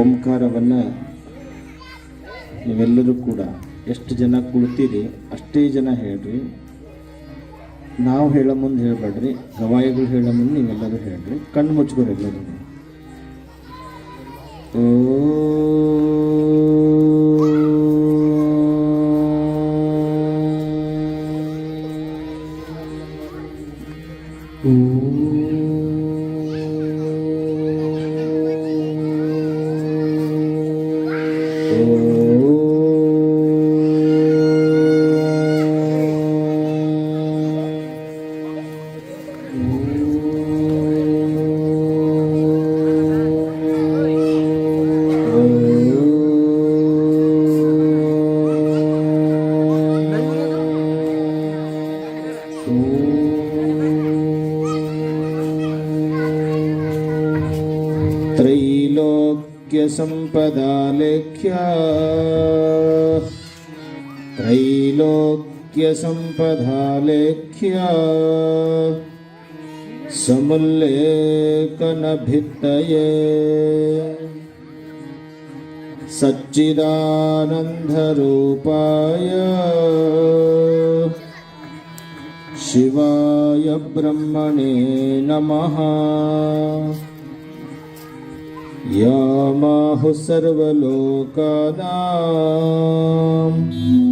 ಓಂಕಾರವನ್ನು ನೀವೆಲ್ಲರೂ ಕೂಡ ಎಷ್ಟು ಜನ ಕುಳಿತೀರಿ, ಅಷ್ಟೇ ಜನ ಹೇಳ್ರಿ. ನಾವು ಹೇಳೋ ಮುಂದೆ ಹೇಳಬೇಡ್ರಿ, ಗವಾಯಿಗಳು ಹೇಳೋ ಮುಂದೆ ನೀವೆಲ್ಲರೂ ಹೇಳ್ರಿ. ಕಣ್ಣು ಮುಚ್ಕೋರಿ ಎಲ್ಲರೂ. त्रैलोक्यसम्पदालेख्या समुल्लेखनभित्तये। सच्चिदानन्दरूपाय। शिवाय ब्रह्मणे नमः। यामाहुः सर्वलोकानां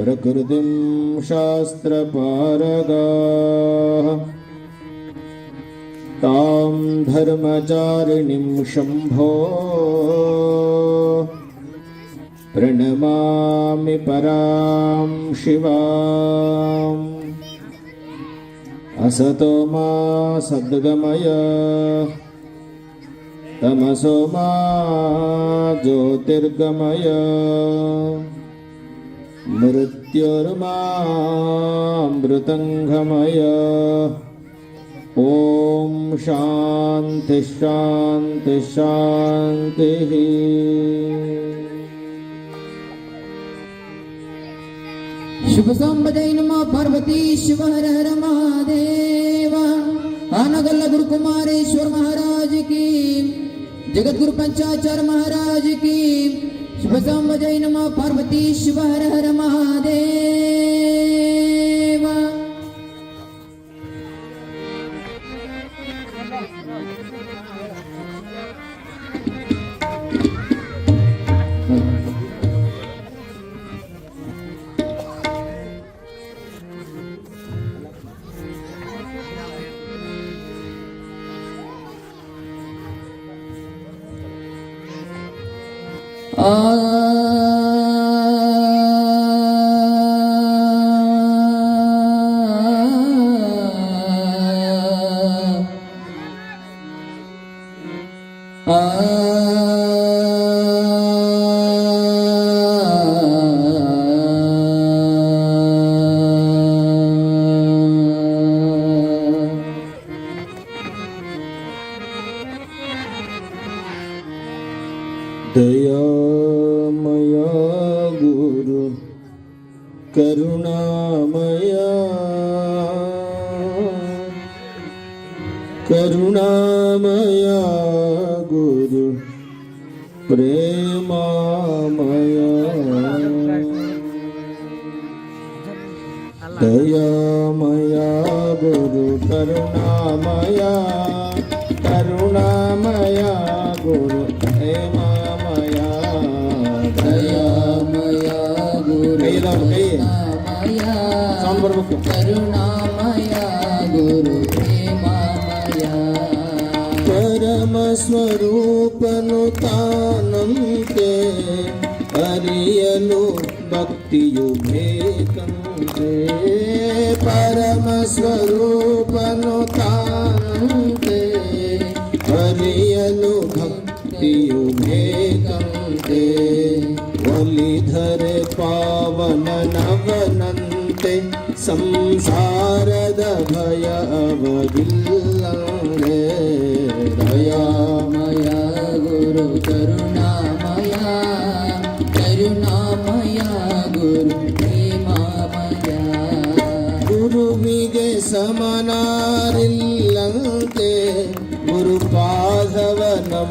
प्रकृतिं शास्त्रपारगाः। तां धर्मचारिणीं शम्भो। प्रणमामि परां शिवाम्। असतो मा सद्गमय। तमसो मा ज्योतिर्गमय मृत्युर्मामृतङ्गमय। ॐ शान्ति शान्ति शान्तिः। शुभ संबदय नमः पार्वती शिव हर महादेव। आनगल्ल गुरु कुमारेश्वर महाराज की जगत गुरु पंचाचार्य महाराज की शुभ संबदय नमः पार्वती शिव हर हर Mahadev. दयामय गुरु करुणामय करुणामय गुरु प्रेमामय दयामय गुरु करुणामय ಕೈ ಕರುಣಾಮಯ ಸೌಂಡ್ ಬರ್ಬೇಕು ಕರುಣಾಮಯ ಗುರು ಪ್ರೇಮಮಯ ಪರಮ ಸ್ವರೂಪನು ತಾನಂತೆ ಅರಿಯಲು ಭಕ್ತಿಯು ಬೇಕಂತೆ ಪರಮ ಸ್ವರೂಪನು ತಾನಂತೆ ಅರಿಯಲು ಭಕ್ತಿಯು ಬೇಕಂತೆ श्रीधर धरे पावननवनन्ते संसारदभय भिल्लं भयामया गुरु करुणामया करुणामया गुरु प्रेमामया। गुरुमि गे समनारिलङ्के गुरुपादवनं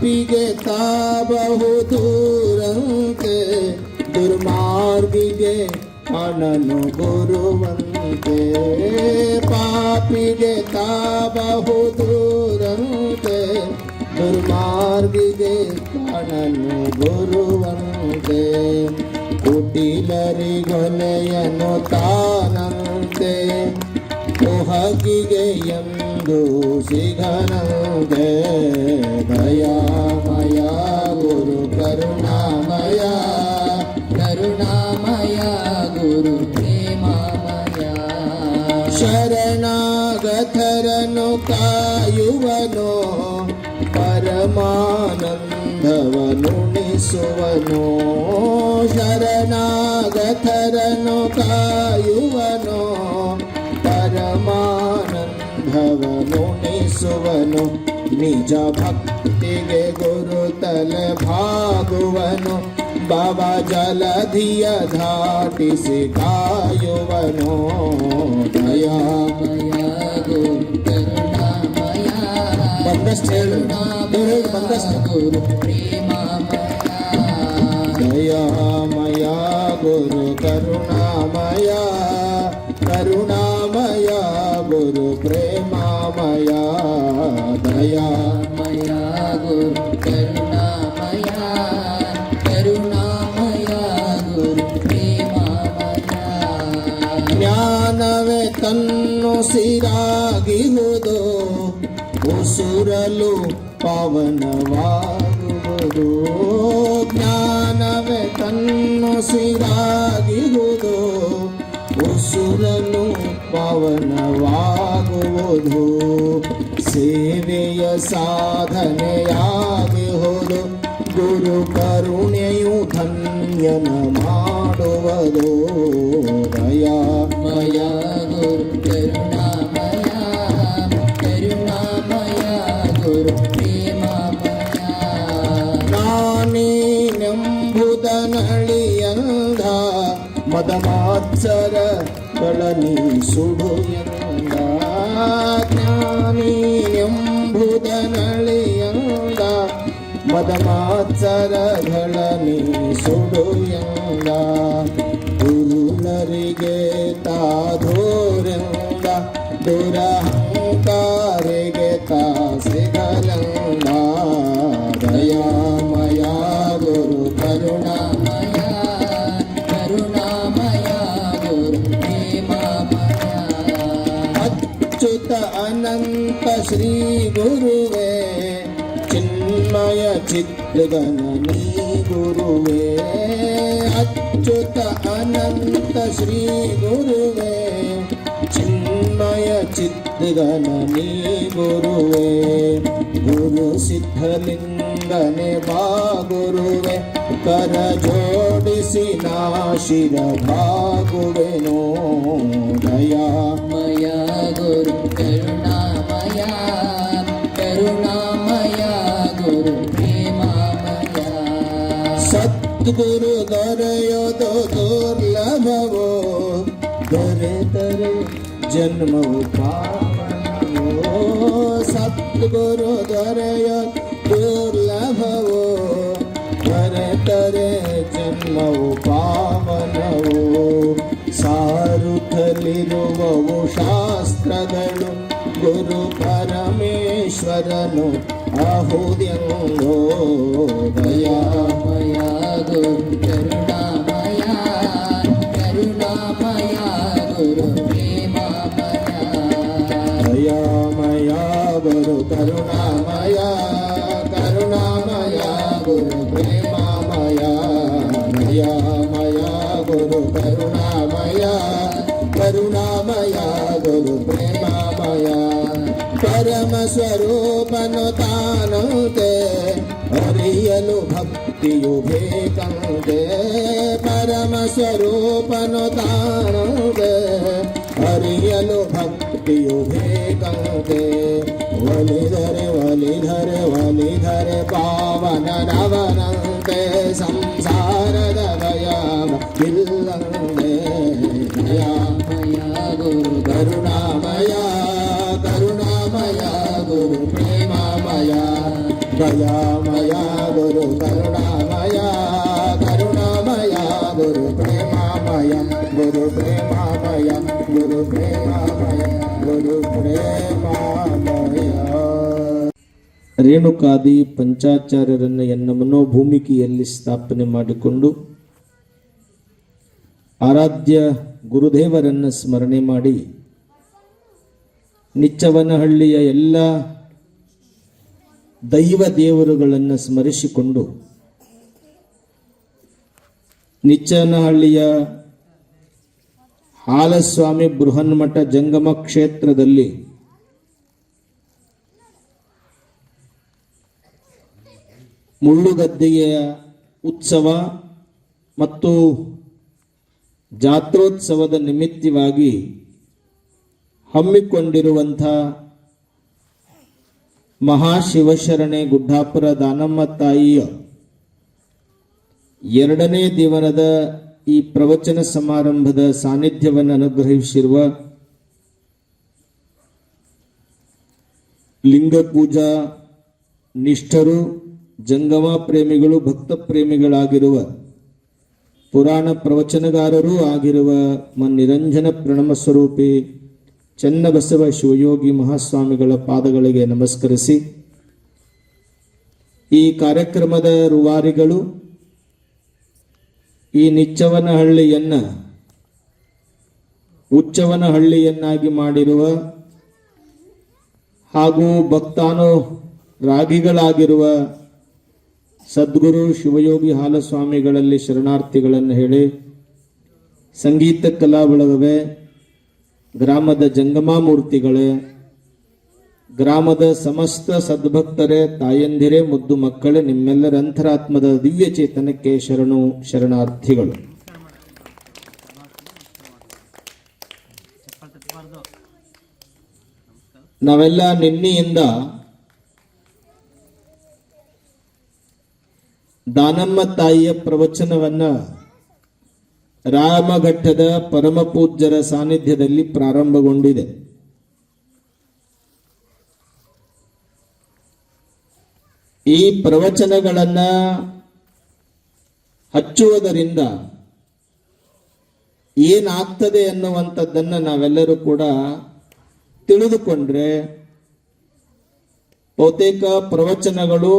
ಪಾಪಿಗೆ ತಾಬಹುದೂರಂತೆ ದುರ್ಮಾರ್ಗಿಗೆ ಅನನು ಗುರುವಂತೆ ಪಾಪಿಗೆ ತಾಬಹುದೂರಂತೆ ದುರ್ಮಾರ್ಗಿಗೆ ಅನನು ಗುರುವಂತೆ ಕುಟಿಲರಿಗೊಲೆಯನು ತಾನಂತೆ गियं दोषिघन दे दयामया गुरु करुणामया करुणामया गुरु भीमामया शरणागतरनोकायुवनो परमाणं धवनुसुवनो शरणागतर नो कायुवनो सुवनु निज भक्ति के गुरु तल भागुवनु बाबा जल धिय धाटि सिखायुवनु दया मया गुरुणा मया गुरु दया मया गुरु ಮಯ ಗುರು, ಕರುಣಾಮಯ ಕರುಣಾಮಯ ಗುರು, ಪ್ರೇಮಮಯ. ಜ್ಞಾನವೇ ತನ್ನು ಸಿರಾಗಿಹುದು ಉಸುರಲು ಪವನವಾಗುವುದು. ಜ್ಞಾನವೇ ತನ್ನು ಸಿರಾಗಿಹುದು ಉಸುರಲು ಪವನವಾಗುವುದು. ಸೇವೆಯ ಸಾಧನೆಯಾಗಿಹುದು ಗುರು ಕರುಣೆಯು ಧನ್ಯನ ಮಾಡುವುದು ದಯಾ ಮಯ ಗುರು ಕರುಣಾಮಯ ಕರುಣಾಮಯ ಗುರು ಪ್ರೇಮಮಯ ನಾನೇನೆಂಬುದನಳಿಯಂದ ಮದಮಾತ್ಸರಗಳನಿ ಸುಡು ಎಂದ ಜ್ಞಾನಿನೆಂಬುದನಳಿಯಂದ ಮದಮಾತ್ಸರಗಳನಿ ಸುಡು ಎಂದ. ಗುರುನರಿಗೆ ತಾಧೋರೆಂದ. ದುರಹಂಕಾರಿಗೆ चित्तदननी गुरुवे अच्युत अनन्त श्रीगुरुवे चिन्मय चित्तननी गुरुवे गुरुसिद्धलिङ्गने वा गुरुवे करजोडि नाशिर वा मया गुरु करुणामया करुणा ಸದ್ಗುರು ದೊರೆಯೋದು ದುರ್ಲಭವೋ ದೊರೆತರೆ ಜನ್ಮವು ಪಾವನವೋ ಸದ್ಗುರು ದೊರೆಯ ದುರ್ಲಭವೋ ದೊರೆತರೆ ಜನ್ಮವು ಪಾವನವೋ ಸಾರುತ್ತಲಿರುವವು ಶಾಸ್ತ್ರಗಳು ಗುರು ಪರಮೇಶ್ವರನು Karuna Maya, Karuna Maya, Guru Maya, Maya Maya, Karuna Maya. ಭಕ್ತಿಯು ಬೇಕಂತೆ ಪರಮ ಸ್ವರೂಪನು ತಾನಂತೆ ಅರಿಯಲು ಭಕ್ತಿಯು ಬೇಕಂತೆ ಒಲಿದರೆ ಒಲಿದರೆ ಒಲಿದರೆ ಪಾವನ ನವನಂತೆ ಸಂಸಾರದ ಭಯ ಇಲ್ಲಂತೆ ದಯಾಮಯ ಗುರು ಕರುಣಾಮಯ ಕರುಣಾಮಯ ಗುರು ಪ್ರೇಮಮಯ ದಯಾಮಯ ಗುರು ರೇಣುಕಾದಿ ಪಂಚಾಚಾರ್ಯರನ್ನು ಎನ್ನ ಮನೋಭೂಮಿಕೆಯಲ್ಲಿ ಸ್ಥಾಪನೆ ಮಾಡಿಕೊಂಡು ಆರಾಧ್ಯ ಗುರುದೇವರನ್ನು ಸ್ಮರಣೆ ಮಾಡಿ ನಿಚ್ಚವನಹಳ್ಳಿಯ ಎಲ್ಲ ದೈವ ದೇವರುಗಳನ್ನು ಸ್ಮರಿಸಿಕೊಂಡು ನಿಚ್ಚನಹಳ್ಳಿಯ ಹಾಲಸ್ವಾಮಿ ಬೃಹನ್ಮಠ ಜಂಗಮ ಕ್ಷೇತ್ರದಲ್ಲಿ ಮುಳ್ಳುಗದ್ದೆಯ ಉತ್ಸವ ಮತ್ತು ಜಾತ್ರೋತ್ಸವದ ನಿಮಿತ್ತವಾಗಿ ಹಮ್ಮಿಕೊಂಡಿರುವಂಥ ಮಹಾಶಿವಶರಣೆ ಗುಡ್ಡಾಪುರ ದಾನಮ್ಮ ತಾಯಿಯ ಎರಡನೇ ದಿವನದ ಈ ಪ್ರವಚನ ಸಮಾರಂಭದ ಸಾನ್ನಿಧ್ಯವನ್ನು ಅನುಗ್ರಹಿಸಿರುವ ಲಿಂಗ ಪೂಜಾ ನಿಷ್ಠರು, ಜಂಗಮ ಪ್ರೇಮಿಗಳು, ಭಕ್ತ ಪ್ರೇಮಿಗಳಾಗಿರುವ ಪುರಾಣ ಪ್ರವಚನಗಾರರೂ ಆಗಿರುವ ಮನ್ನಿರಂಜನ ನಿರಂಜನ ಪ್ರಣಮ ಸ್ವರೂಪಿ ಚನ್ನಬಸವ ಶಿವಯೋಗಿ ಮಹಾಸ್ವಾಮಿಗಳ ಪಾದಗಳಿಗೆ ನಮಸ್ಕರಿಸಿ ಈ ಕಾರ್ಯಕ್ರಮದ ರೂವಾರಿಗಳು ಈ ನಿಚ್ಚವನಹಳ್ಳಿಯನ್ನು ಉಚ್ಚವನಹಳ್ಳಿಯನ್ನಾಗಿ ಮಾಡಿರುವ ಹಾಗೂ ಭಕ್ತಾನು ರಾಗಿಗಳಾಗಿರುವ ಸದ್ಗುರು ಶಿವಯೋಗಿ ಹಾಲಸ್ವಾಮಿಗಳಲ್ಲಿ ಶರಣಾರ್ಥಿಗಳನ್ನು ಹೇಳಿ ಸಂಗೀತ ಕಲಾ ಬಳಗವೇ ಗ್ರಾಮದ ಜಂಗಮ ಮೂರ್ತಿಗಳೇ ಗ್ರಾಮದ ಸಮಸ್ತ ಸದ್ಭಕ್ತರೇ, ತಾಯಂದಿರೇ, ಮುದ್ದು ಮಕ್ಕಳೇ, ನಿಮ್ಮೆಲ್ಲರ ಅಂತರಾತ್ಮದ ದಿವ್ಯ ಚೇತನಕ್ಕೆ ಶರಣು, ಶರಣಾರ್ಥಿಗಳು. ನಾವೆಲ್ಲ ನಿನ್ನೆಯಿಂದ ದಾನಮ್ಮ ತಾಯಿಯ ಪ್ರವಚನವನ್ನ ರಾಮಘಟ್ಟದ ಪರಮ ಪೂಜ್ಯರ ಸಾನ್ನಿಧ್ಯದಲ್ಲಿ ಪ್ರಾರಂಭಗೊಂಡಿದೆ. ಈ ಪ್ರವಚನಗಳನ್ನು ಹಚ್ಚುವುದರಿಂದ ಏನಾಗ್ತದೆ ಅನ್ನುವಂಥದ್ದನ್ನು ನಾವೆಲ್ಲರೂ ಕೂಡ ತಿಳಿದುಕೊಂಡ್ರೆ ಬಹುತೇಕ ಪ್ರವಚನಗಳು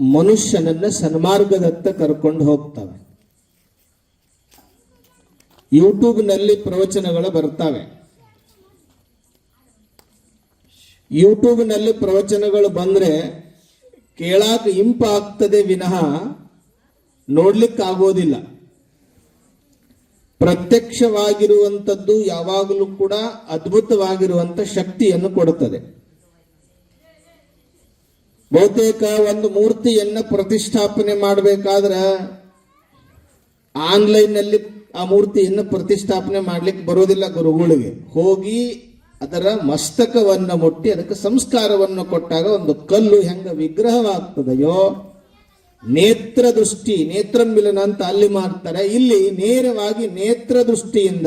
ಮನುಷ್ಯನನ್ನ ಸನ್ಮಾರ್ಗದತ್ತ ಕರ್ಕೊಂಡು ಹೋಗ್ತವೆ. ಯೂಟ್ಯೂಬ್ನಲ್ಲಿ ಪ್ರವಚನಗಳು ಬರ್ತವೆ. ಯೂಟ್ಯೂಬ್ನಲ್ಲಿ ಪ್ರವಚನಗಳು ಬಂದ್ರೆ ಕೇಳಾಕ ಇಂಪ ಆಗ್ತದೆ ವಿನಃ ನೋಡ್ಲಿಕ್ಕಾಗೋದಿಲ್ಲ. ಪ್ರತ್ಯಕ್ಷವಾಗಿರುವಂಥದ್ದು ಯಾವಾಗಲೂ ಕೂಡ ಅದ್ಭುತವಾಗಿರುವಂತ ಶಕ್ತಿಯನ್ನು ಕೊಡುತ್ತದೆ. ಬಹುತೇಕ ಒಂದು ಮೂರ್ತಿಯನ್ನ ಪ್ರತಿಷ್ಠಾಪನೆ ಮಾಡಬೇಕಾದ್ರೆ ಆನ್ಲೈನ್ನಲ್ಲಿ ಆ ಮೂರ್ತಿಯನ್ನು ಪ್ರತಿಷ್ಠಾಪನೆ ಮಾಡ್ಲಿಕ್ಕೆ ಬರೋದಿಲ್ಲ ಗುರುಗಳಿಗೆ. ಹೋಗಿ ಅದರ ಮಸ್ತಕವನ್ನು ಮುಟ್ಟಿ ಅದಕ್ಕೆ ಸಂಸ್ಕಾರವನ್ನು ಕೊಟ್ಟಾಗ ಒಂದು ಕಲ್ಲು ಹೆಂಗ ವಿಗ್ರಹವಾಗ್ತದೆಯೋ? ನೇತ್ರ ದೃಷ್ಟಿ ನೇತ್ರ ಮಿಲನ ಅಂತ ಅಲ್ಲಿ ಮಾಡ್ತಾರೆ. ಇಲ್ಲಿ ನೇರವಾಗಿ ನೇತ್ರ ದೃಷ್ಟಿಯಿಂದ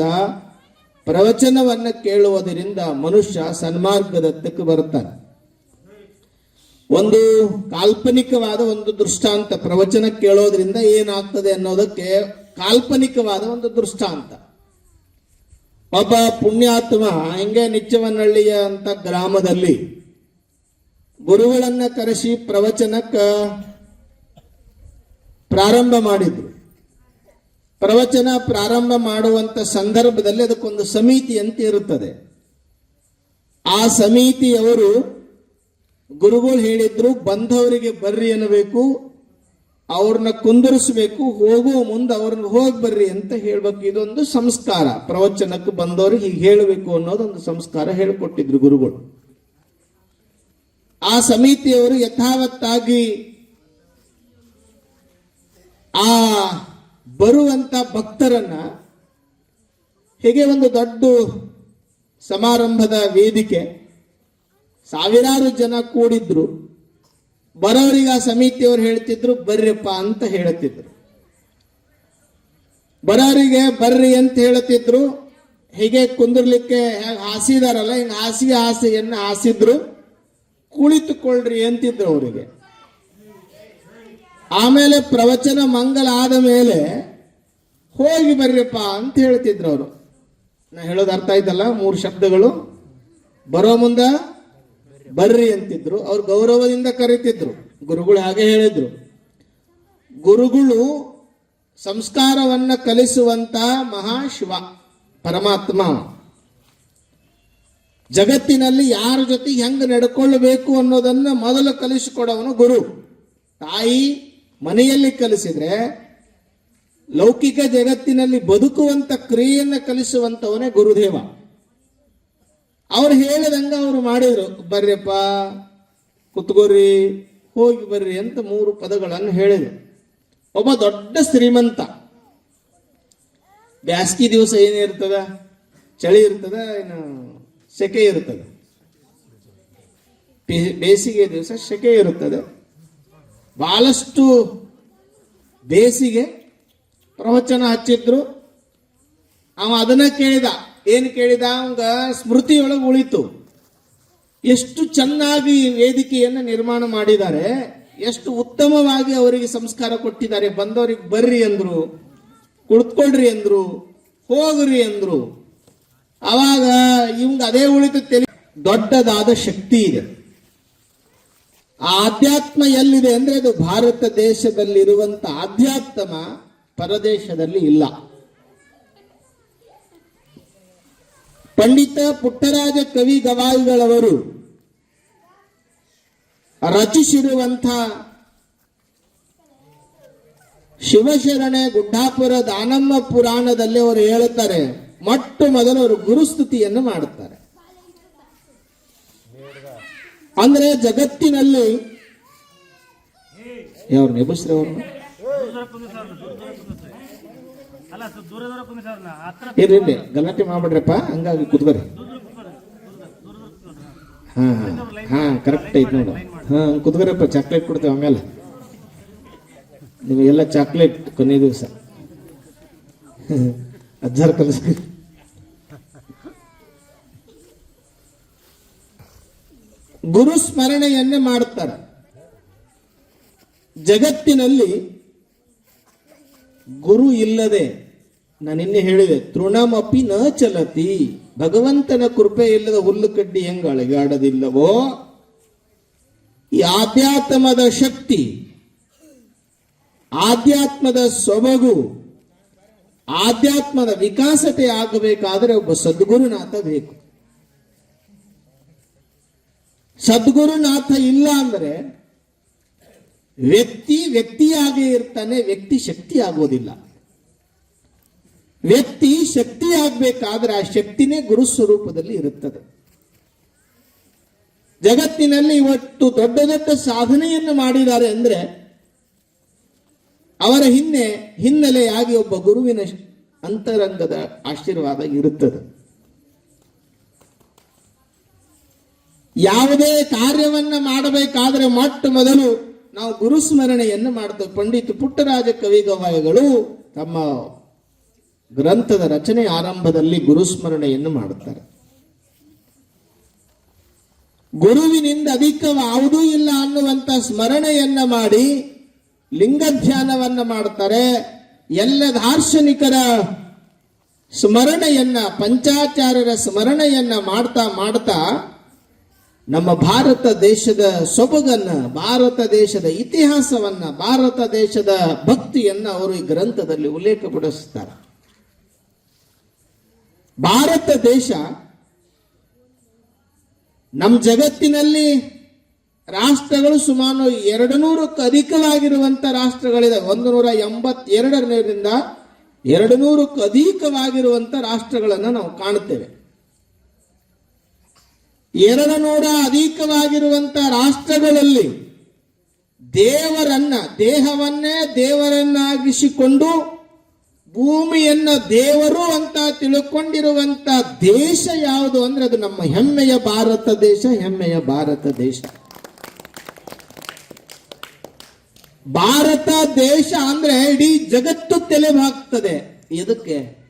ಪ್ರವಚನವನ್ನು ಕೇಳುವುದರಿಂದ ಮನುಷ್ಯ ಸನ್ಮಾರ್ಗದತ್ತಕ್ಕೆ ಬರ್ತಾನೆ. ಒಂದು ಕಾಲ್ಪನಿಕವಾದ ಒಂದು ದೃಷ್ಟಾಂತ ಪ್ರವಚನ ಕೇಳೋದ್ರಿಂದ ಏನಾಗ್ತದೆ ಅನ್ನೋದಕ್ಕೆ ಕಾಲ್ಪನಿಕವಾದ ಒಂದು ದೃಷ್ಟಾಂತ. ಒಬ್ಬ ಪುಣ್ಯಾತ್ಮ ಹಿಂಗೆ ನಿಚ್ಚವನಹಳ್ಳಿಯ ಅಂತ ಗ್ರಾಮದಲ್ಲಿ ಗುರುಗಳನ್ನ ಕರೆಸಿ ಪ್ರವಚನಕ್ಕ ಪ್ರಾರಂಭ ಮಾಡಿದ್ರು. ಪ್ರವಚನ ಪ್ರಾರಂಭ ಮಾಡುವಂತ ಸಂದರ್ಭದಲ್ಲಿ ಅದಕ್ಕೊಂದು ಸಮಿತಿ ಅಂತ ಇರುತ್ತದೆ. ಆ ಸಮಿತಿಯವರು ಗುರುಗಳು ಹೇಳಿದ್ರು, ಬಂದವರಿಗೆ ಬರ್ರಿ ಅನ್ನಬೇಕು ಅವ್ರನ್ನ ಕುಂದಿರಿಸಬೇಕು ಹೋಗುವ ಮುಂದೆ ಅವ್ರನ್ನ ಹೋಗಿ ಬರ್ರಿ ಅಂತ ಹೇಳ್ಬೇಕು. ಇದೊಂದು ಸಂಸ್ಕಾರ. ಪ್ರವಚನಕ್ಕೆ ಬಂದವರು ಹೀಗೆ ಹೇಳಬೇಕು ಅನ್ನೋದೊಂದು ಸಂಸ್ಕಾರ ಹೇಳ್ಕೊಟ್ಟಿದ್ರು ಗುರುಗಳು. ಆ ಸಮಿತಿಯವರು ಯಥಾವತ್ತಾಗಿ ಆ ಬರುವಂತ ಭಕ್ತರನ್ನ ಹೇಗೆ ಒಂದು ದೊಡ್ಡ ಸಮಾರಂಭದ ವೇದಿಕೆ, ಸಾವಿರಾರು ಜನ ಕೂಡಿದ್ರು. ಬರೋರಿಗೆ ಆ ಸಮಿತಿಯವರು ಹೇಳ್ತಿದ್ರು, ಬರ್ರಿಪ್ಪ ಅಂತ ಹೇಳ್ತಿದ್ರು ಬರೋರಿಗೆ ಬರ್ರಿ ಅಂತ ಹೇಳ್ತಿದ್ರು ಹೀಗೆ ಕುಂದಿರ್ಲಿಕ್ಕೆ ಹಾಸಿದಾರಲ್ಲ ಹಿಂಗೆ ಹಾಸಿಗೆ ಹಾಸಿಗೆಯನ್ನು ಹಾಸಿದ್ರು, ಕುಳಿತುಕೊಳ್ರಿ ಅಂತಿದ್ರು ಅವರಿಗೆ. ಆಮೇಲೆ ಪ್ರವಚನ ಮಂಗಲ ಆದ ಮೇಲೆ, ಹೋಗಿ ಬರ್ರಿಪ್ಪ ಅಂತ ಹೇಳ್ತಿದ್ರು ಅವರು. ನಾ ಹೇಳೋದು ಅರ್ಥ ಆಯ್ತಲ್ಲ, ಮೂರು ಶಬ್ದಗಳು. ಬರೋ ಮುಂದ ಬರ್ರಿ ಅಂತಿದ್ರು, ಅವ್ರು ಗೌರವದಿಂದ ಕರೀತಿದ್ರು. ಗುರುಗಳು ಹಾಗೆ ಹೇಳಿದ್ರು. ಗುರುಗಳು ಸಂಸ್ಕಾರವನ್ನ ಕಲಿಸುವಂತ ಮಹಾಶಿವ ಪರಮಾತ್ಮ. ಜಗತ್ತಿನಲ್ಲಿ ಯಾರ ಜೊತೆ ಹೆಂಗ್ ನಡ್ಕೊಳ್ಬೇಕು ಅನ್ನೋದನ್ನ ಮೊದಲು ಕಲಿಸಿಕೊಡವನು ಗುರು. ತಾಯಿ ಮನೆಯಲ್ಲಿ ಕಲಿಸಿದ್ರೆ ಲೌಕಿಕ ಜಗತ್ತಿನಲ್ಲಿ ಬದುಕುವಂತ ಕ್ರಿಯೆಯನ್ನು ಕಲಿಸುವಂತವನೇ ಗುರುದೇವ. ಅವ್ರು ಹೇಳಿದಂಗ ಅವರು ಮಾಡಿದ್ರು. ಬರ್ರಿಯಪ್ಪ ಕುತ್ಕೋರಿ, ಹೋಗಿ ಬರ್ರಿ ಅಂತ ಮೂರು ಪದಗಳನ್ನು ಹೇಳಿದ್ರು. ಒಬ್ಬ ದೊಡ್ಡ ಶ್ರೀಮಂತ. ಬ್ಯಾಸ್ಗಿ ದಿವಸ ಏನಿರ್ತದ ಚಳಿ ಇರ್ತದ, ಏನು, ಸೆಕೆ ಇರ್ತದ. ಬೇಸಿಗೆ ದಿವಸ ಸೆಕೆ ಇರುತ್ತದೆ ಬಹಳಷ್ಟು ಬೇಸಿಗೆ ಪ್ರವಚನ ಹಚ್ಚಿದ್ರು. ಅವ ಅದನ್ನ ಕೇಳಿದ. ಏನು ಕೇಳಿದ ಅವಂಗ ಸ್ಮೃತಿಯೊಳಗೆ ಉಳಿತು. ಎಷ್ಟು ಚೆನ್ನಾಗಿ ವೇದಿಕೆಯನ್ನು ನಿರ್ಮಾಣ ಮಾಡಿದ್ದಾರೆ, ಎಷ್ಟು ಉತ್ತಮವಾಗಿ ಅವರಿಗೆ ಸಂಸ್ಕಾರ ಕೊಟ್ಟಿದ್ದಾರೆ. ಬಂದವರಿಗೆ ಬರ್ರಿ ಅಂದ್ರು ಕುಳಿತುಕೊಳ್ರಿ ಅಂದ್ರು, ಹೋಗ್ರಿ ಅಂದ್ರು. ಅವಾಗ ಇವಂಗ ಅದೇ ಉಳಿತು ತೆಲಿ ದೊಡ್ಡದಾದ ಶಕ್ತಿ ಇದೆ. ಆ ಆಧ್ಯಾತ್ಮ ಎಲ್ಲಿದೆ ಅಂದ್ರೆ ಅದು ಭಾರತ ದೇಶದಲ್ಲಿರುವಂತ ಆಧ್ಯಾತ್ಮ ಪರದೇಶದಲ್ಲಿ ಇಲ್ಲ. ಪಂಡಿತ ಪುಟ್ಟರಾಜ ಕವಿ ಗವಾಯಿಗಳವರು ರಚಿಸಿರುವಂಥ ಶಿವಶರಣೆ ಗುಡ್ಡಾಪುರ ದಾನಮ್ಮ ಪುರಾಣದಲ್ಲಿ ಅವರು ಹೇಳುತ್ತಾರೆ, ಮೊಟ್ಟ ಮೊದಲು ಅವರು ಗುರುಸ್ತುತಿಯನ್ನು ಮಾಡುತ್ತಾರೆ. ಅಂದ್ರೆ ಜಗತ್ತಿನಲ್ಲಿ ಯಾರು ನೆಬಸ್ರಿ ಇರ್ರಿ ಇರ್ರಿ ಗಲಾಟೆ ಮಾಡ್ಬಿಡ್ರಪ್ಪ ಹಂಗಾಗಿ ಕುತ್ಕೋರಿ. ಹಾ ಹಾ. ಹಾ ಕರೆಕ್ಟ್ ಐತಿ ನೋಡು. ಹಾ ಕುತ್ಕೋರಪ್ಪ ಚಾಕ್ಲೇಟ್ ಕೊಡ್ತೇವೆ ಆಮೇಲೆ. ನಿಮಗೆಲ್ಲ ಚಾಕ್ಲೇಟ್ ಕೊನೆ ದಿವಸ. ಅಜ್ಜಾರ ಕಲಸ ಗುರು ಸ್ಮರಣೆಯನ್ನೇ ಮಾಡುತ್ತಾರೆ. ಜಗತ್ತಿನಲ್ಲಿ ಗುರು ಇಲ್ಲದೆ ನಾನು ನಿನ್ನೆ ಹೇಳಿದೆ, ತೃಣಮಪಿ ನ ಚಲತಿ, ಭಗವಂತನ ಕೃಪೆ ಇಲ್ಲದ ಹುಲ್ಲು ಕಡ್ಡಿ ಹೆಂಗ ಅಳಗಾಡದಿಲ್ಲವೋ ಈ ಆಧ್ಯಾತ್ಮದ ಶಕ್ತಿ, ಆಧ್ಯಾತ್ಮದ ಸೊಬಗು, ಆಧ್ಯಾತ್ಮದ ವಿಕಾಸತೆ ಆಗಬೇಕಾದ್ರೆ ಒಬ್ಬ ಸದ್ಗುರುನಾಥ ಬೇಕು. ಸದ್ಗುರುನಾಥ ಇಲ್ಲ ಅಂದ್ರೆ ವ್ಯಕ್ತಿ ವ್ಯಕ್ತಿಯಾಗೇ ಇರ್ತಾನೆ, ವ್ಯಕ್ತಿ ಶಕ್ತಿ ಆಗೋದಿಲ್ಲ. ವ್ಯಕ್ತಿ ಶಕ್ತಿ ಆಗ್ಬೇಕಾದ್ರೆ ಆ ಶಕ್ತಿನೇ ಗುರು ಸ್ವರೂಪದಲ್ಲಿ ಇರುತ್ತದೆ. ಜಗತ್ತಿನಲ್ಲಿ ಇವತ್ತು ದೊಡ್ಡ ದೊಡ್ಡ ಸಾಧನೆಯನ್ನು ಮಾಡಿದ್ದಾರೆ ಅಂದ್ರೆ ಅವರ ಹಿನ್ನೆ ಹಿನ್ನೆಲೆಯಾಗಿ ಒಬ್ಬ ಗುರುವಿನ ಅಂತರಂಗದ ಆಶೀರ್ವಾದ ಇರುತ್ತದೆ. ಯಾವುದೇ ಕಾರ್ಯವನ್ನು ಮಾಡಬೇಕಾದ್ರೆ ಮೊಟ್ಟ ಮೊದಲು ನಾವು ಗುರುಸ್ಮರಣೆಯನ್ನು ಮಾಡ್ತೇವೆ. ಪಂಡಿತ್ ಪುಟ್ಟರಾಜ ಕವಿಗವಾಯಿಗಳು ತಮ್ಮ ಗ್ರಂಥದ ರಚನೆ ಆರಂಭದಲ್ಲಿ ಗುರುಸ್ಮರಣೆಯನ್ನು ಮಾಡುತ್ತಾರೆ. ಗುರುವಿನಿಂದ ಅಧಿಕವಾವುದೂ ಇಲ್ಲ ಅನ್ನುವಂತ ಸ್ಮರಣೆಯನ್ನ ಮಾಡಿ ಲಿಂಗ ಧ್ಯಾನವನ್ನ ಮಾಡ್ತಾರೆ ಎಲ್ಲ ದಾರ್ಶನಿಕರ ಸ್ಮರಣೆಯನ್ನ, ಪಂಚಾಚಾರ್ಯರ ಸ್ಮರಣೆಯನ್ನ ಮಾಡ್ತಾ ಮಾಡ್ತಾ ನಮ್ಮ ಭಾರತ ದೇಶದ ಸೊಬಗನ್ನ, ಭಾರತ ದೇಶದ ಇತಿಹಾಸವನ್ನ, ಭಾರತ ದೇಶದ ಭಕ್ತಿಯನ್ನ ಅವರು ಈ ಗ್ರಂಥದಲ್ಲಿ ಉಲ್ಲೇಖಪಡಿಸುತ್ತಾರೆ ಭಾರತ ದೇಶ ನಮ್ಮ ಜಗತ್ತಿನಲ್ಲಿ ರಾಷ್ಟ್ರಗಳು ಸುಮಾರು ಎರಡು ನೂರಕ್ಕೂ ಅಧಿಕವಾಗಿರುವಂಥ ರಾಷ್ಟ್ರಗಳಿದೆ. ಒಂದು ನೂರ ಎಂಬತ್ತೆರಡರಿಂದ ಎರಡು ನೂರಕ್ಕೂ ಅಧಿಕವಾಗಿರುವಂತ ರಾಷ್ಟ್ರಗಳನ್ನು ನಾವು ಕಾಣುತ್ತೇವೆ. ಎರಡು ನೂರ ಅಧಿಕವಾಗಿರುವಂಥ ರಾಷ್ಟ್ರಗಳಲ್ಲಿ ದೇವರನ್ನ, ದೇಹವನ್ನೇ ದೇವರನ್ನಾಗಿಸಿಕೊಂಡು ಭೂಮಿಯನ್ನ ದೇವರು ಅಂತ ತಿಳ್ಕೊಂಡಿರುವಂತ ದೇಶ ಯಾವುದು ಅಂದ್ರೆ ಅದು ನಮ್ಮ ಹೆಮ್ಮೆಯ ಭಾರತ ದೇಶ, ಹೆಮ್ಮೆಯ ಭಾರತ ದೇಶ. ಭಾರತ ದೇಶ ಅಂದ್ರೆ ಇಡೀ ಜಗತ್ತು ತೆಲೆಬಾಗ್ತದೆ ಇದಕ್ಕೆ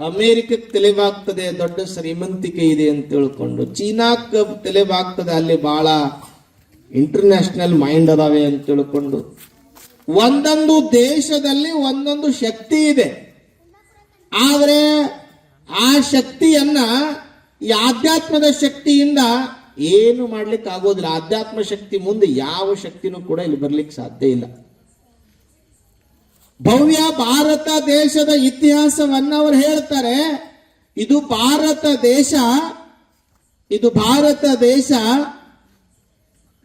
ಅಮೇರಿಕ ತೆಲೆಬಾಗ್ತದೆ ದೊಡ್ಡ ಶ್ರೀಮಂತಿಕೆ ಇದೆ ಅಂತ ತಿಳ್ಕೊಂಡು. ಚೀನಾಕ್ಕೆ ತೆಲೆಬಾಗ್ತದೆ ಅಲ್ಲಿ ಬಹಳ ಇಂಟರ್ನ್ಯಾಷನಲ್ ಮೈಂಡ್ ಅದಾವೆ ಅಂತ ತಿಳ್ಕೊಂಡು. ಒಂದೊಂದು ದೇಶದಲ್ಲಿ ಒಂದೊಂದು ಶಕ್ತಿ ಇದೆ. ಆದರೆ ಆ ಶಕ್ತಿಯನ್ನ ಈ ಆಧ್ಯಾತ್ಮದ ಶಕ್ತಿಯಿಂದ ಏನು ಮಾಡ್ಲಿಕ್ಕೆ ಆಗೋದಿಲ್ಲ. ಆಧ್ಯಾತ್ಮ ಶಕ್ತಿ ಮುಂದೆ ಯಾವ ಶಕ್ತಿನೂ ಕೂಡ ಇಲ್ಲಿ ಬರ್ಲಿಕ್ಕೆ ಸಾಧ್ಯ ಇಲ್ಲ. ಭವ್ಯ ಭಾರತ ದೇಶದ ಇತಿಹಾಸವನ್ನ ಅವರು ಹೇಳ್ತಾರೆ. ಇದು ಭಾರತ ದೇಶ, ಇದು ಭಾರತ ದೇಶ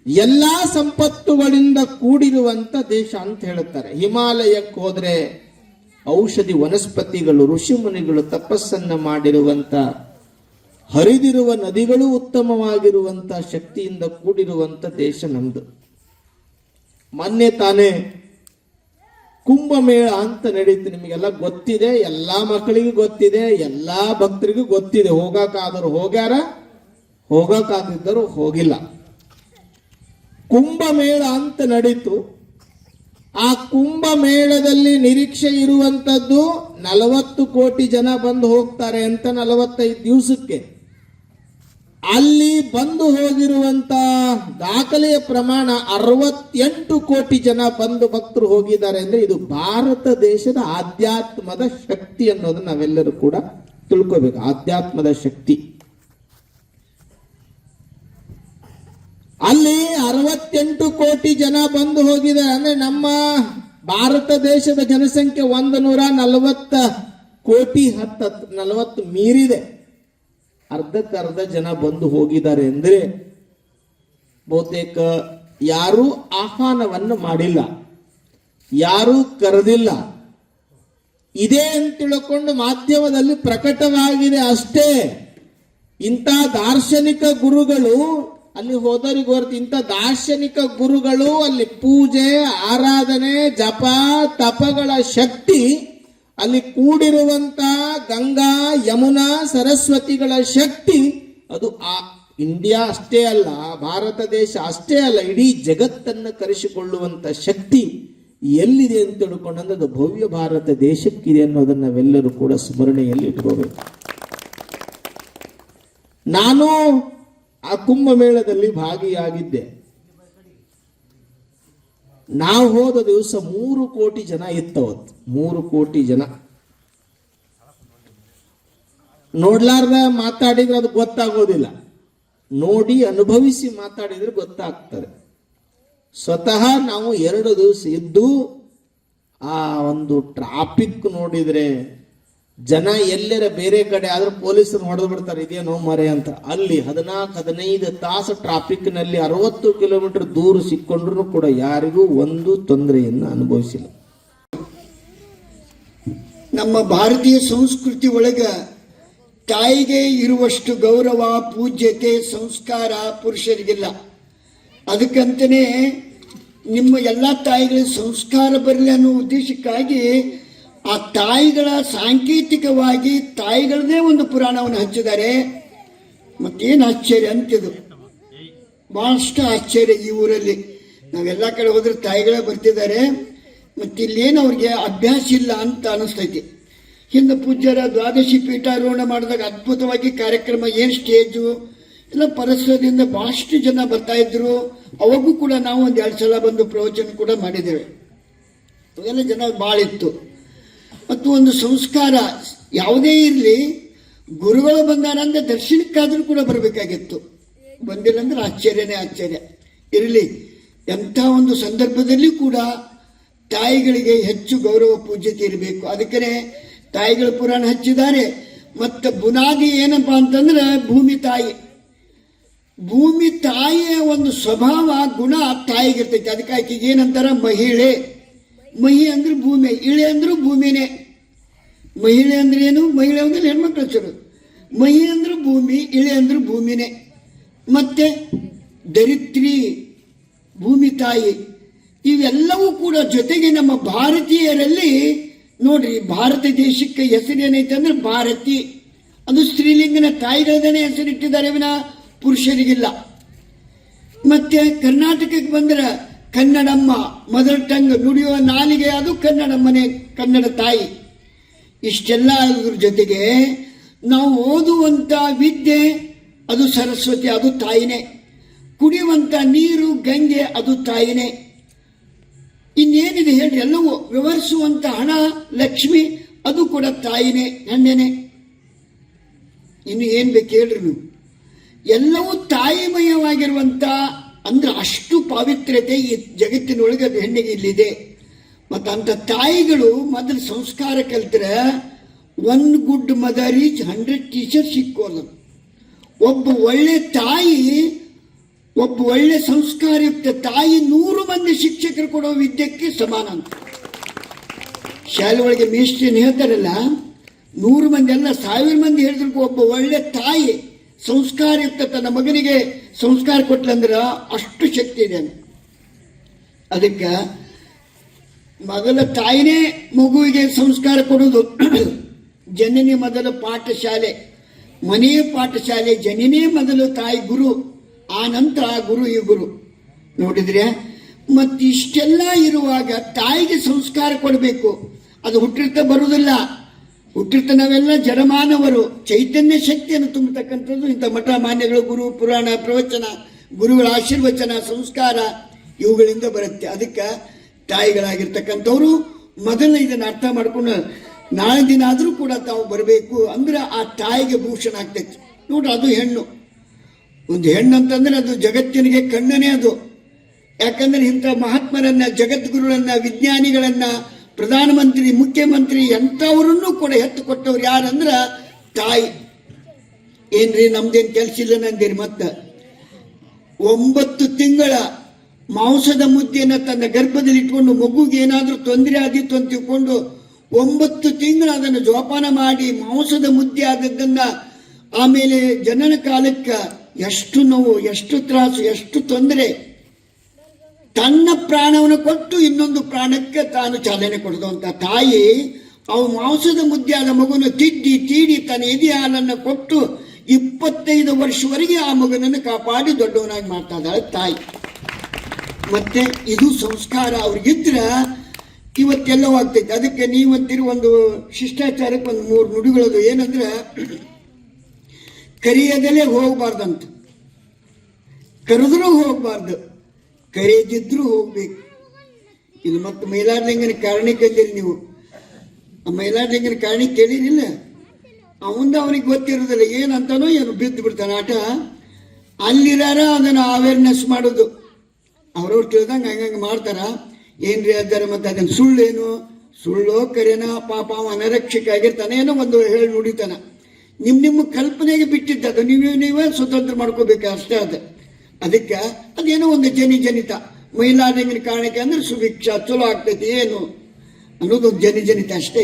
ಎಲ್ಲಾ ಸಂಪತ್ತುಗಳಿಂದ ಕೂಡಿರುವಂತ ದೇಶ ಅಂತ ಹೇಳುತ್ತಾರೆ. ಹಿಮಾಲಯಕ್ಕೆ ಹೋದ್ರೆ ಔಷಧಿ ವನಸ್ಪತಿಗಳು ಋಷಿಮುನಿಗಳು ತಪಸ್ಸನ್ನ ಮಾಡಿರುವಂತ, ಹರಿದಿರುವ ನದಿಗಳು ಉತ್ತಮವಾಗಿರುವಂತ ಶಕ್ತಿಯಿಂದ ಕೂಡಿರುವಂತ ದೇಶ ನಮ್ದು. ಮೊನ್ನೆ ತಾನೇ ಕುಂಭಮೇಳ ಅಂತ ನಡೀತು ನಿಮಗೆಲ್ಲ ಗೊತ್ತಿದೆ. ಎಲ್ಲಾ ಮಕ್ಕಳಿಗೂ ಗೊತ್ತಿದೆ, ಎಲ್ಲಾ ಭಕ್ತರಿಗೂ ಗೊತ್ತಿದೆ. ಹೋಗಕ್ಕಾದರೂ ಹೋಗ್ಯಾರ ಹೋಗಕ್ಕಾಗಿದ್ದರೂ ಹೋಗಿಲ್ಲ. ಕುಂಭಮೇಳ ಅಂತ ನಡೀತು. ಆ ಕುಂಭಮೇಳದಲ್ಲಿ ನಿರೀಕ್ಷೆ ಇರುವಂತದ್ದು ನಲವತ್ತು ಕೋಟಿ ಜನ ಬಂದು ಹೋಗ್ತಾರೆ ಅಂತ ನಲವತ್ತೈದು ದಿವಸಕ್ಕೆ. ಅಲ್ಲಿ ಬಂದು ಹೋಗಿರುವಂತ ದಾಖಲೆಯ ಪ್ರಮಾಣ ಅರವತ್ತೆಂಟು ಕೋಟಿ ಜನ ಬಂದು ಭಕ್ತರು ಹೋಗಿದ್ದಾರೆ ಅಂದ್ರೆ ಇದು ಭಾರತ ದೇಶದ ಆಧ್ಯಾತ್ಮದ ಶಕ್ತಿ ಅನ್ನೋದನ್ನ ನಾವೆಲ್ಲರೂ ಕೂಡ ತಿಳ್ಕೋಬೇಕು. ಆಧ್ಯಾತ್ಮದ ಶಕ್ತಿ. ಅಲ್ಲಿ ಅರವತ್ತೆಂಟು ಕೋಟಿ ಜನ ಬಂದು ಹೋಗಿದ್ದಾರೆ. ಅಂದ್ರೆ ನಮ್ಮ ಭಾರತ ದೇಶದ ಜನಸಂಖ್ಯೆ ಒಂದು ನೂರ ನಲವತ್ತ ಕೋಟಿ ಹತ್ತ, ನಲವತ್ತು ಮೀರಿದೆ. ಅರ್ಧಕ್ಕೆ ಅರ್ಧ ಜನ ಬಂದು ಹೋಗಿದ್ದಾರೆ ಅಂದ್ರೆ ಬಹುತೇಕ ಯಾರೂ ಆಹ್ವಾನವನ್ನು ಮಾಡಿಲ್ಲ. ಯಾರೂ ಕರೆದಿಲ್ಲ. ಇದೆ ಅಂತ ತಿಳ್ಕೊಂಡು ಮಾಧ್ಯಮದಲ್ಲಿ ಪ್ರಕಟವಾಗಿದೆ ಅಷ್ಟೇ. ಇಂಥ ದಾರ್ಶನಿಕ ಗುರುಗಳು ಅಲ್ಲಿ ಹೋದವರಿಗೆ ಹೊರತು ಇಂಥ ದಾರ್ಶನಿಕ ಗುರುಗಳು ಅಲ್ಲಿ ಪೂಜೆ, ಆರಾಧನೆ, ಜಪ, ತಪಗಳ ಶಕ್ತಿ ಅಲ್ಲಿ ಕೂಡಿರುವಂತ ಗಂಗಾ, ಯಮುನಾ, ಸರಸ್ವತಿಗಳ ಶಕ್ತಿ ಅದು ಆ ಇಂಡಿಯಾ ಅಷ್ಟೇ ಅಲ್ಲ, ಭಾರತ ದೇಶ ಅಷ್ಟೇ ಅಲ್ಲ, ಇಡೀ ಜಗತ್ತನ್ನು ಕರೆಸಿಕೊಳ್ಳುವಂತ ಶಕ್ತಿ ಎಲ್ಲಿದೆ ಅಂತ ತಿಳ್ಕೊಂಡಂದ್ರೆ ಅದು ಭವ್ಯ ಭಾರತ ದೇಶಕ್ಕಿದೆ ಅನ್ನೋದನ್ನ ನಾವೆಲ್ಲರೂ ಕೂಡ ಸ್ಮರಣೆಯಲ್ಲಿ ಇಟ್ಕೋಬೇಕು. ನಾನು ಆ ಕುಂಭಮೇಳದಲ್ಲಿ ಭಾಗಿಯಾಗಿದ್ದೆ. ನಾವು ಹೋದ ದಿವಸ ಮೂರು ಕೋಟಿ ಜನ ಇತ್ತವತ್ತು. ಮೂರು ಕೋಟಿ ಜನ. ನೋಡ್ಲಾರ್ದ ಮಾತಾಡಿದ್ರೆ ಅದು ಗೊತ್ತಾಗೋದಿಲ್ಲ. ನೋಡಿ ಅನುಭವಿಸಿ ಮಾತಾಡಿದ್ರೆ ಗೊತ್ತಾಗ್ತದೆ. ಸ್ವತಃ ನಾವು ಎರಡು ದಿವಸ ಇದ್ದು ಆ ಒಂದು ಟ್ರಾಫಿಕ್ ನೋಡಿದ್ರೆ ಜನ ಎಲ್ಲರ ಬೇರೆ ಕಡೆ ಆದ್ರೂ ಪೊಲೀಸರು ಹೊಡೆದು ಬಿಡ್ತಾರೆ ಇದೇನೋ ಮರೆ ಅಂತ. ಅಲ್ಲಿ ಹದಿನಾಲ್ಕು, ಹದಿನೈದು ತಾಸು ಟ್ರಾಫಿಕ್ನಲ್ಲಿ ಅರವತ್ತು ಕಿಲೋಮೀಟರ್ ದೂರ ಸಿಕ್ಕೊಂಡ್ರು ಕೂಡ ಯಾರಿಗೂ ಒಂದು ತೊಂದರೆಯನ್ನು ಅನುಭವಿಸಿಲ್ಲ. ನಮ್ಮ ಭಾರತೀಯ ಸಂಸ್ಕೃತಿ ಒಳಗ ತಾಯಿಗೆ ಇರುವಷ್ಟು ಗೌರವ ಪೂಜ್ಯತೆ ಸಂಸ್ಕಾರ ಪುರುಷರಿಗಿಲ್ಲ. ಅದಕ್ಕಂತನೇ ನಿಮ್ಮ ಎಲ್ಲ ತಾಯಿಗಳಿಗೆ ಸಂಸ್ಕಾರ ಬರಲಿ ಅನ್ನೋ ಉದ್ದೇಶಕ್ಕಾಗಿ ಆ ತಾಯಿಗಳ ಸಾಂಕೇತಿಕವಾಗಿ ತಾಯಿಗಳದೇ ಒಂದು ಪುರಾಣವನ್ನು ಹಚ್ಚಿದ್ದಾರೆ ಮತ್ತೇನು ಆಶ್ಚರ್ಯ ಅಂತಿದು ಬಹಳಷ್ಟು ಆಶ್ಚರ್ಯ ಈ ಊರಲ್ಲಿ. ನಾವೆಲ್ಲ ಕಡೆ ಹೋದ್ರೆ ತಾಯಿಗಳೇ ಬರ್ತಿದ್ದಾರೆ. ಮತ್ತಿಲ್ಲೇನು ಅವ್ರಿಗೆ ಅಭ್ಯಾಸ ಇಲ್ಲ ಅಂತ ಅನಿಸ್ತೈತಿ. ಹಿಂದೆ ಪೂಜ್ಯರ ದ್ವಾದಶಿ ಪೀಠಾರೋಹಣ ಮಾಡಿದಾಗ ಅದ್ಭುತವಾಗಿ ಕಾರ್ಯಕ್ರಮ, ಏನು ಸ್ಟೇಜು? ಎಲ್ಲ ಪರಿಸರದಿಂದ ಬಹಳಷ್ಟು ಜನ ಬರ್ತಾ ಇದ್ರು. ಅವಾಗೂ ಕೂಡ ನಾವು ಒಂದು ಎರಡು ಸಲ ಬಂದು ಪ್ರವಚನ ಕೂಡ ಮಾಡಿದ್ದೇವೆ. ಅವೆಲ್ಲ ಜನ ಭಾಳ ಇತ್ತು ಮತ್ತು ಒಂದು ಸಂಸ್ಕಾರ ಯಾವುದೇ ಇರಲಿ, ಗುರುಗಳು ಬಂದಾರ ಅಂದ್ರೆ ದರ್ಶನಕ್ಕಾದರೂ ಕೂಡ ಬರಬೇಕಾಗಿತ್ತು. ಬಂದಿಲ್ಲ ಅಂದ್ರೆ ಆಶ್ಚರ್ಯನೇ ಆಶ್ಚರ್ಯ. ಇರಲಿ, ಎಂಥ ಒಂದು ಸಂದರ್ಭದಲ್ಲಿ ಕೂಡ ತಾಯಿಗಳಿಗೆ ಹೆಚ್ಚು ಗೌರವ ಪೂಜ್ಯತೆ ಇರಬೇಕು ಅದಕ್ಕೆ ತಾಯಿಗಳ ಪುರಾಣ ಹಚ್ಚಿದ್ದಾರೆ. ಮತ್ತು ಬುನಾದಿ ಏನಪ್ಪ ಅಂತಂದ್ರೆ ಭೂಮಿ ತಾಯಿ. ಭೂಮಿ ತಾಯಿಯ ಒಂದು ಸ್ವಭಾವ, ಗುಣ ತಾಯಿಗಿರ್ತೈತಿ. ಅದಕ್ಕೆ ಆಕೆಗೆ ಏನಂತಾರ ಮಹಿಳೆ. ಮಹಿ ಅಂದ್ರೆ ಭೂಮಿ, ಇಳೆ ಅಂದ್ರೂ ಭೂಮಿನೇ. ಮಹಿಳೆ ಅಂದ್ರೆ ಏನು? ಮಹಿಳೆ ಅಂದ್ರೆ ಹೆಣ್ಮಕ್ಳು ಹೆಸರು ಮಹಿ ಅಂದ್ರೆ ಭೂಮಿ, ಇಳೆ ಅಂದ್ರೆ ಭೂಮಿನೇ. ಮತ್ತೆ ದರಿತ್ರಿ ಭೂಮಿ ತಾಯಿ, ಇವೆಲ್ಲವೂ ಕೂಡ ಜೊತೆಗೆ ನಮ್ಮ ಭಾರತೀಯರಲ್ಲಿ, ನೋಡ್ರಿ, ಭಾರತ ದೇಶಕ್ಕೆ ಹೆಸರೇನೈತೆ ಅಂದ್ರೆ ಭಾರತಿ. ಅದು ಸ್ತ್ರೀಲಿಂಗನ ತಾಯಿಗಳದೇ ಹೆಸರಿಟ್ಟಿದ್ದಾರೆ ವಿನ ಪುರುಷರಿಗಿಲ್ಲ. ಮತ್ತೆ ಕರ್ನಾಟಕಕ್ಕೆ ಬಂದ್ರೆ ಕನ್ನಡಮ್ಮ ಮದರ್ ಟಂಗ್ ನುಡಿಯುವ ನಾಲಿಗೆ ಅದು ಕನ್ನಡಮ್ಮನೆ, ಕನ್ನಡ ತಾಯಿ. ಇಷ್ಟೆಲ್ಲ ಅದ್ರ ಜೊತೆಗೆ ನಾವು ಓದುವಂತ ವಿದ್ಯೆ ಅದು ಸರಸ್ವತಿ, ಅದು ತಾಯಿನೇ. ಕುಡಿಯುವಂತ ನೀರು, ಗಂಗೆ, ಅದು ತಾಯಿನೇ. ಇನ್ನೇನಿದೆ ಹೇಳಿ ಎಲ್ಲವೂ ವಿವರಿಸುವಂಥ ಹಣ, ಲಕ್ಷ್ಮಿ, ಅದು ಕೂಡ ತಾಯಿನೇ ಹೆಣ್ಣೆನೆ ಇನ್ನು ಏನು ಬೇಕು ಹೇಳ್ರಿ ನೀವು. ಎಲ್ಲವೂ ತಾಯಿಮಯವಾಗಿರುವಂತ ಅಂದ್ರೆ ಅಷ್ಟು ಪಾವಿತ್ರ್ಯತೆ ಈ ಜಗತ್ತಿನೊಳಗೆ ಅದು ಹೆಣ್ಣಿಗೆ ಇಲ್ಲಿದೆ. ಮತ್ತು ಅಂತ ತಾಯಿಗಳು ಮೊದಲು ಸಂಸ್ಕಾರ ಕಲ್ತ್ರೆ one good mother is hundred teacher ಸಿಕ್ಕೋದು ಒಬ್ಬ ಒಳ್ಳೆ ತಾಯಿ, ಒಬ್ಬ ಒಳ್ಳೆ ಸಂಸ್ಕಾರಯುಕ್ತ ತಾಯಿ ನೂರು ಮಂದಿ ಶಿಕ್ಷಕರು ಕೊಡೋ ವಿದ್ಯಕ್ಕೆ ಸಮಾನ ಅಂತ. ಶಾಲೆ ಒಳಗೆ ಮೇಷ್ಟ್ರಿಯನ್ನು ಹೇಳ್ತಾರಲ್ಲ, ನೂರು ಮಂದಿ ಅಲ್ಲ, ಸಾವಿರ ಮಂದಿ ಹೇಳಿದ್ರು ಒಬ್ಬ ಒಳ್ಳೆ ತಾಯಿ, ಸಂಸ್ಕಾರಯುಕ್ತ ತನ್ನ ಮಗನಿಗೆ ಸಂಸ್ಕಾರ ಕೊಟ್ಲಂದ್ರೆ ಅಷ್ಟು ಶಕ್ತಿ ಇದೆ. ಅದಕ್ಕೆ ಮೊದಲ ತಾಯಿನೇ ಮಗುವಿಗೆ ಸಂಸ್ಕಾರ ಕೊಡೋದು ಜನನಿ ಮೊದಲ ಪಾಠಶಾಲೆ, ಮನೆಯ ಪಾಠಶಾಲೆ, ಜನನೇ ಮೊದಲು ತಾಯಿ ಗುರು, ಆ ನಂತರ ಗುರು, ಈ ಗುರು. ನೋಡಿದ್ರೆ ಮತ್ತಿಷ್ಟೆಲ್ಲ ಇರುವಾಗ ತಾಯಿಗೆ ಸಂಸ್ಕಾರ ಕೊಡಬೇಕು. ಅದು ಹುಟ್ಟಿರ್ತಾ ಬರುವುದಿಲ್ಲ. ಹುಟ್ಟಿರ್ತ ನಾವೆಲ್ಲ ಜಡಮಾನವರು. ಚೈತನ್ಯ ಶಕ್ತಿಯನ್ನು ತುಂಬತಕ್ಕಂಥದ್ದು ಇಂಥ ಮಠ, ಮಾನ್ಯಗಳು, ಗುರು, ಪುರಾಣ, ಪ್ರವಚನ, ಗುರುಗಳ ಆಶೀರ್ವಚನ, ಸಂಸ್ಕಾರ, ಇವುಗಳಿಂದ ಬರುತ್ತೆ. ಅದಕ್ಕೆ ತಾಯಿಗಳಾಗಿರ್ತಕ್ಕಂಥವ್ರು ಮೊದಲನೇ ಇದನ್ನು ಅರ್ಥ ಮಾಡ್ಕೊಂಡು ನಾಳೆ ದಿನ ಆದರೂ ಕೂಡ ತಾವು ಬರಬೇಕು ಅಂದ್ರೆ ಆ ತಾಯಿಗೆ ಭೂಷಣ ಆಗ್ತೈತಿ. ನೋಡ್ರಿ, ಅದು ಹೆಣ್ಣು. ಒಂದು ಹೆಣ್ಣು ಅಂತಂದ್ರೆ ಅದು ಜಗತ್ತಿನಿಗೆ ಕಣ್ಣನೇ ಅದು. ಯಾಕಂದ್ರೆ ಇಂಥ ಮಹಾತ್ಮರನ್ನ ಜಗದ್ಗುರುಗಳನ್ನ ವಿಜ್ಞಾನಿಗಳನ್ನ ಪ್ರಧಾನಮಂತ್ರಿ, ಮುಖ್ಯಮಂತ್ರಿ ಎಂಥವರನ್ನು ಕೂಡ ಎತ್ತು ಕೊಟ್ಟವ್ರು ಯಾರಂದ್ರೆ ತಾಯಿ. ಏನ್ರಿ ನಮ್ದೇನು ಕೆಲಸ ಇಲ್ಲ ನಂದಿರಿ ಮತ್ತೆ? ಒಂಬತ್ತು ತಿಂಗಳ ಮಾಂಸದ ಮುದ್ದೆಯನ್ನು ತನ್ನ ಗರ್ಭದಲ್ಲಿ ಇಟ್ಕೊಂಡು ಮಗುಗೆ ಏನಾದರೂ ತೊಂದರೆ ಆದಿತ್ತು ಅಂತ ತಿಳ್ಕೊಂಡು ಒಂಬತ್ತು ತಿಂಗಳು ಅದನ್ನು ಜೋಪಾನ ಮಾಡಿ ಮಾಂಸದ ಮುದ್ದೆ ಆದದ್ದನ್ನು ಆಮೇಲೆ ಜನನ ಕಾಲಕ್ಕೆ ಎಷ್ಟು ನೋವು, ಎಷ್ಟು ತ್ರಾಸು, ಎಷ್ಟು ತೊಂದರೆ. ತನ್ನ ಪ್ರಾಣವನ್ನು ಕೊಟ್ಟು ಇನ್ನೊಂದು ಪ್ರಾಣಕ್ಕೆ ತಾನು ಚಾಲನೆ ಕೊಡುವಂತ ತಾಯಿ, ಅವು ಮಾಂಸದ ಮುದ್ದೆಯಾದ ಮಗುವನ್ನು ತಿದ್ದಿ, ತೀಡಿ ತನ್ನ ಎದೆ ಹಾಲನ್ನು ಕೊಟ್ಟು ಇಪ್ಪತ್ತೈದು ವರ್ಷವರೆಗೆ ಆ ಮಗುನನ್ನು ಕಾಪಾಡಿ ದೊಡ್ಡವನಾಗಿ ಮಾಡ್ತಾ ಇದ್ದಾಳೆ ತಾಯಿ. ಮತ್ತೆ ಇದು ಸಂಸ್ಕಾರ ಅವ್ರಿಗಿದ್ರೆ ಇವತ್ತೆಲ್ಲವೂ ಆಗ್ತೈತೆ. ಅದಕ್ಕೆ ನೀವಂತಿರೋ ಒಂದು ಶಿಷ್ಟಾಚಾರಕ್ಕೆ ಒಂದು ಮೂರು ನುಡಿಗಳದು. ಏನಂದ್ರೆ, ಕರಿಯದಲ್ಲೇ ಹೋಗಬಾರ್ದಂತ. ಕರೆದ್ರೂ ಹೋಗಬಾರ್ದು. ಕರೆಯದಿದ್ರೂ ಹೋಗ್ಬೇಕು. ಇಲ್ಲಿ ಮತ್ತೆ ಮೈಲಾರ್ಲಿಂಗನ ಕಾರಣ ಕೇಳಿರಿ ನೀವು. ಆ ಮೈಲಾರ್ಲಿಂಗನ ಕಾರಣ ಕೇಳಿರಿಲ್ಲ. ಅವಂದ ಅವನಿಗೆ ಗೊತ್ತಿರೋದಿಲ್ಲ, ಏನಂತಾನೋ ಏನು ಬಿದ್ದು ಬಿಡ್ತಾನೆ ಆಟ. ಅಲ್ಲಿರಾರ ಅದನ್ನು ಅವೇರ್ನೆಸ್ ಮಾಡೋದು. ಅವ್ರವ್ರು ತಿಳ್ದಂಗೆ ಹಂಗಂಗೆ ಮಾಡ್ತಾರ. ಏನ್ರಿ ಅದಾರ ಮತ್ತೆ ಅದನ್ನ ಸುಳ್ಳೇನು? ಸುಳ್ಳೋ ಕರೆನ ಪಾಪ ಅನರಕ್ಷಕ ಆಗಿರ್ತಾನೆ, ಏನೋ ಒಂದು ಹೇಳಿ ನುಡಿತಾನ. ನಿಮ್ಮ ನಿಮ್ಮ ಕಲ್ಪನೆಗೆ ಬಿಟ್ಟಿದ್ದ ಅದು, ನೀವೇ ನೀವೇ ಸ್ವತಂತ್ರ ಮಾಡ್ಕೋಬೇಕು ಅಷ್ಟೇ ಅದು. ಅದಕ್ಕೆ ಅದೇನೋ ಒಂದು ಜನಿ ಜನಿತ. ಮೈಲಾರಿಂಗಿನ ಕಾರಣಕ್ಕೆ ಅಂದ್ರೆ ಸುಭಿಕ್ಷ, ಚಲೋ ಆಗ್ತೈತಿ, ಏನು? ಅನ್ನೋದು ಜನಿ ಜನಿತ ಅಷ್ಟೇ.